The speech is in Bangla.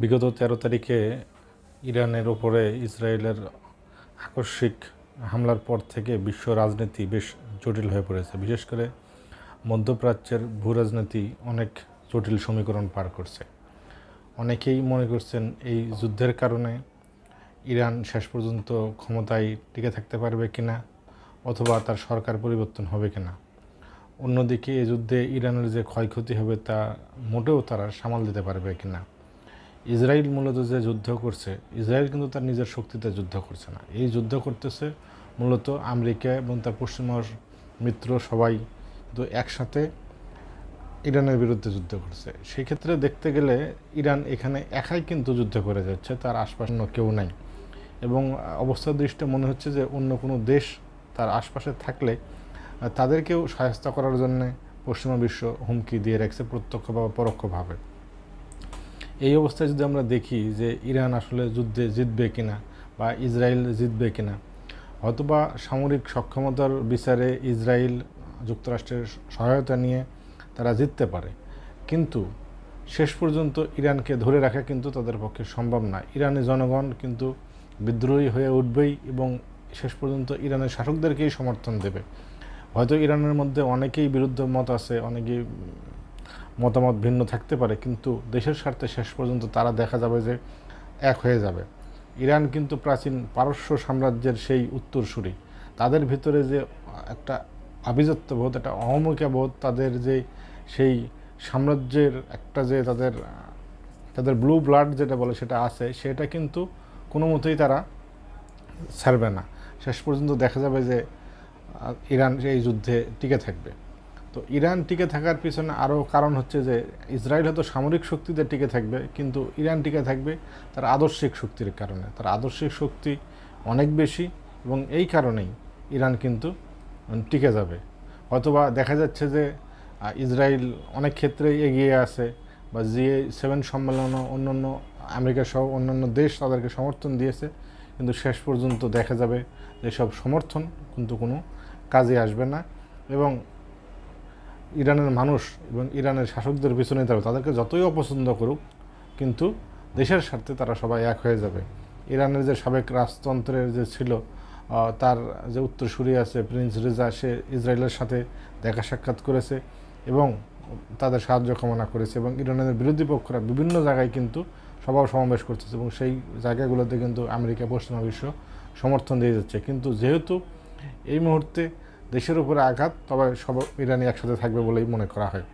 বিগত তেরো তারিখে ইরানের ওপরে ইসরায়েলের আকস্মিক হামলার পর থেকে বিশ্ব রাজনীতি বেশ জটিল হয়ে পড়েছে। বিশেষ করে মধ্যপ্রাচ্যের ভূ রাজনীতি অনেক জটিল সমীকরণ পার করছে। অনেকেই মনে করছেন এই যুদ্ধের কারণে ইরান শেষ পর্যন্ত ক্ষমতায় টিকে থাকতে পারবে কিনা অথবা তার সরকার পরিবর্তন হবে কিনা। অন্যদিকে এই যুদ্ধে ইরানের যে ক্ষয়ক্ষতি হবে তা মোটেও তারা সামাল দিতে পারবে কিনা। ইসরায়েল মূলত যে যুদ্ধ করছে ইসরায়েল কিন্তু তার নিজের শক্তিতে যুদ্ধ করছে না। এই যুদ্ধ করতেছে মূলত আমেরিকা এবং তার পশ্চিমা মিত্র সবাই কিন্তু একসাথে ইরানের বিরুদ্ধে যুদ্ধ করছে। সেক্ষেত্রে দেখতে গেলে ইরান এখানে একাই কিন্তু যুদ্ধ করে যাচ্ছে, তার আশপাশে কেউ নাই। এবং অবস্থার দৃষ্টি মনে হচ্ছে যে অন্য কোনো দেশ তার আশপাশে থাকলে তাদেরকেও সহায়তা করার জন্য পশ্চিমা বিশ্ব হুমকি দিয়ে রাখছে প্রত্যক্ষ বা পরোক্ষভাবে। এই অবস্থায় যদি আমরা দেখি যে ইরান আসলে যুদ্ধে জিতবে কিনা বা ইসরায়েল জিতবে কিনা হয়তোবা সামরিক সক্ষমতার বিচারে ইসরায়েল যুক্তরাষ্ট্রের সহায়তা নিয়ে তারা জিততে পারে, কিন্তু শেষ পর্যন্ত ইরানকে ধরে রাখা কিন্তু তাদের পক্ষে সম্ভব না। ইরানের জনগণ কিন্তু বিদ্রোহী হয়ে উঠবেই এবং শেষ পর্যন্ত ইরানের শাসকদেরকেই সমর্থন দেবে। হয়তো ইরানের মধ্যে অনেকেই বিরুদ্ধ মত আছে, অনেকেই মতামত ভিন্ন থাকতে পারে, কিন্তু দেশের স্বার্থে শেষ পর্যন্ত তারা দেখা যাবে যে এক হয়ে যাবে। ইরান কিন্তু প্রাচীন পারস্য সাম্রাজ্যের সেই উত্তরসূরি। তাদের ভিতরে যে একটা আভিজাত্যবোধ, একটা অহমিকাবোধ তাদের যে সেই সাম্রাজ্যের একটা যে তাদের তাদের ব্লু ব্লাড যেটা বলে সেটা আছে, সেটা কিন্তু কোনো মতেই তারা ছাড়বে না। শেষ পর্যন্ত দেখা যাবে যে ইরান এই যুদ্ধে টিকে থাকবে। তো ইরান টিকে থাকার পিছনে আরও কারণ হচ্ছে যে ইসরায়েল হয়তো সামরিক শক্তিতে টিকে থাকবে, কিন্তু ইরান টিকে থাকবে তার আদর্শিক শক্তির কারণে। তার আদর্শিক শক্তি অনেক বেশি এবং এই কারণেই ইরান কিন্তু টিকে যাবে। হয়তোবা দেখা যাচ্ছে যে ইসরায়েল অনেক ক্ষেত্রেই এগিয়ে আছে বা জি সেভেন সম্মেলনও অন্যান্য আমেরিকা সহ অন্যান্য দেশ তাদেরকে সমর্থন দিয়েছে, কিন্তু শেষ পর্যন্ত দেখা যাবে যে সব সমর্থন কিন্তু কোনো কাজে আসবে না। এবং ইরানের মানুষ এবং ইরানের শাসকদের পিছনে তারা তাদেরকে যতই অপছন্দ করুক, কিন্তু দেশের স্বার্থে তারা সবাই এক হয়ে যাবে। ইরানের যে সাবেক রাজতন্ত্রের যে ছিল তার যে উত্তরসূরি আছে, প্রিন্স রেজা, সে ইসরায়েলের সাথে দেখা সাক্ষাৎ করেছে এবং তাদের সাহায্য কামনা করেছে এবং ইরানের বিরোধী পক্ষরা বিভিন্ন জায়গায় কিন্তু সভা সমাবেশ করতেছে এবং সেই জায়গাগুলোতে কিন্তু আমেরিকা পশ্চিমা বিশ্ব সমর্থন দিয়ে যাচ্ছে। কিন্তু যেহেতু এই মুহূর্তে দেশের উপরে আঘাত তবে সব ইরানি একসাথে থাকবে বলেই মনে করা হয়।